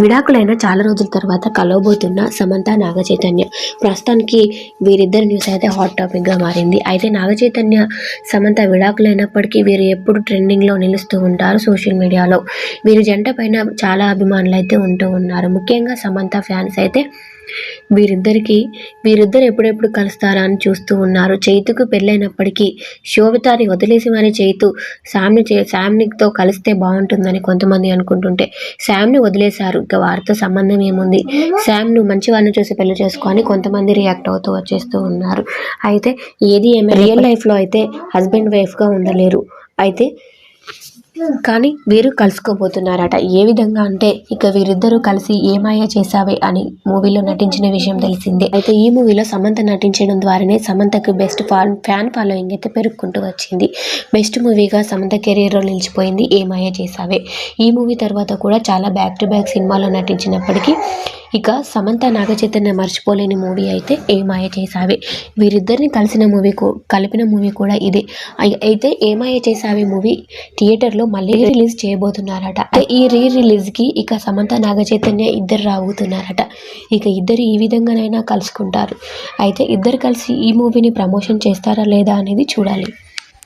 విడాకులైన చాలా రోజుల తర్వాత కలవబోతున్న సమంత నాగ చైతన్య ప్రస్తుతానికి వీరిద్దరి న్యూస్ అయితే హాట్ టాపిక్గా మారింది. అయితే నాగ చైతన్య సమంత విడాకులైనప్పటికీ వీరు ఎప్పుడు ట్రెండింగ్లో నిలుస్తూ ఉంటారు సోషల్ మీడియాలో. వీరి జంట పైన చాలా అభిమానులు అయితే ఉంటూ ఉన్నారు. ముఖ్యంగా సమంత ఫ్యాన్స్ అయితే వీరిద్దరికీ వీరిద్దరు ఎప్పుడెప్పుడు కలుస్తారా అని చూస్తూ ఉన్నారు. చైతుకు పెళ్ళైనప్పటికీ శోభితాని వదిలేసి మరి చైతు శామ్ని చే శామ్నితో కలిస్తే బాగుంటుందని కొంతమంది అనుకుంటుంటే శామ్ని వదిలేశారు. ఇంకా వారితో సంబంధం ఏముంది? శామ్ను మంచి వాళ్ళని చూసి పెళ్ళి చేసుకొని కొంతమంది రియాక్ట్ అవుతూ వచ్చేస్తూ ఉన్నారు. అయితే ఏది ఏమైనా రియల్ లైఫ్లో అయితే హస్బెండ్ వైఫ్గా ఉండలేరు. అయితే కానీ వీరు కలుసుకోబోతున్నారట. ఏ విధంగా అంటే ఇక వీరిద్దరూ కలిసి ఏమాయ చేసావే అని మూవీలో నటించిన విషయం తెలిసిందే. అయితే ఈ మూవీలో సమంత నటించడం ద్వారానే సమంతకు బెస్ట్ ఫాన్ ఫ్యాన్ ఫాలోయింగ్ అయితే పెరుగుకుంటూ వచ్చింది. బెస్ట్ మూవీగా సమంత కెరీర్లో నిలిచిపోయింది ఏమాయ చేసావే ఈ మూవీ తర్వాత కూడా చాలా బ్యాక్ టు బ్యాక్ సినిమాలో నటించినప్పటికీ ఇక సమంత నాగ చైతన్య మర్చిపోలేని మూవీ అయితే ఏమాయ చేసావే వీరిద్దరిని కలిసిన మూవీ కలిపిన మూవీ కూడా ఇదే. అయితే ఏమాయ చేసావే మూవీ థియేటర్లో మళ్ళీ రిలీజ్ చేయబోతున్నారట. ఈ రీ రిలీజ్కి ఇక సమంత నాగ చైతన్య ఇద్దరు రాబోతున్నారట. ఇక ఇద్దరు ఈ విధంగానైనా కలుసుకుంటారు. అయితే ఇద్దరు కలిసి ఈ మూవీని ప్రమోషన్ చేస్తారా లేదా అనేది చూడాలి.